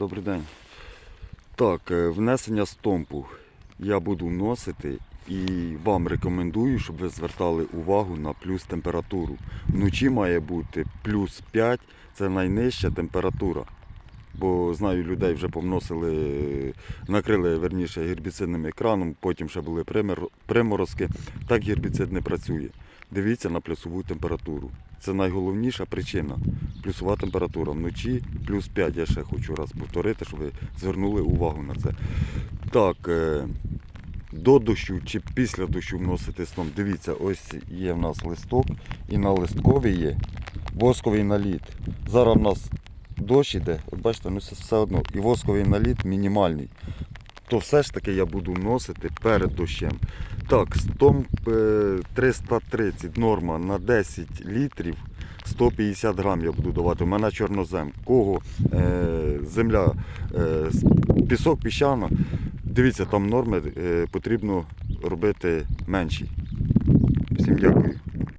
Добрий день. Так, е, внесення стомпу я буду вносити і вам рекомендую, щоб ви звертали увагу на плюс температуру. Вночі має бути плюс 5, це найнижча температура. Бо знаю, людей вже повносили, накрили верніше гербіцидним екраном, потім ще були приморозки. Так гербіцид не працює. Дивіться на плюсову температуру. Це найголовніша причина. Плюсова температура вночі плюс 5. Я ще хочу раз повторити, щоб ви звернули увагу на це. Так, е, до дощу чи після дощу вносити сном. Дивіться, ось є в нас листок, і на листкові є восковий наліт. Зараз в нас дощ іде, от бачите, ну все одно. І восковий наліт мінімальний. То все ж таки я буду вносити перед дощем. Так, стомп е, 330 норма на 10 літрів. 150 грам я буду давати. У мене чорнозем. Кого е, земля, е, пісок піщана. Дивіться, там норми е, потрібно робити менші. Всім дякую.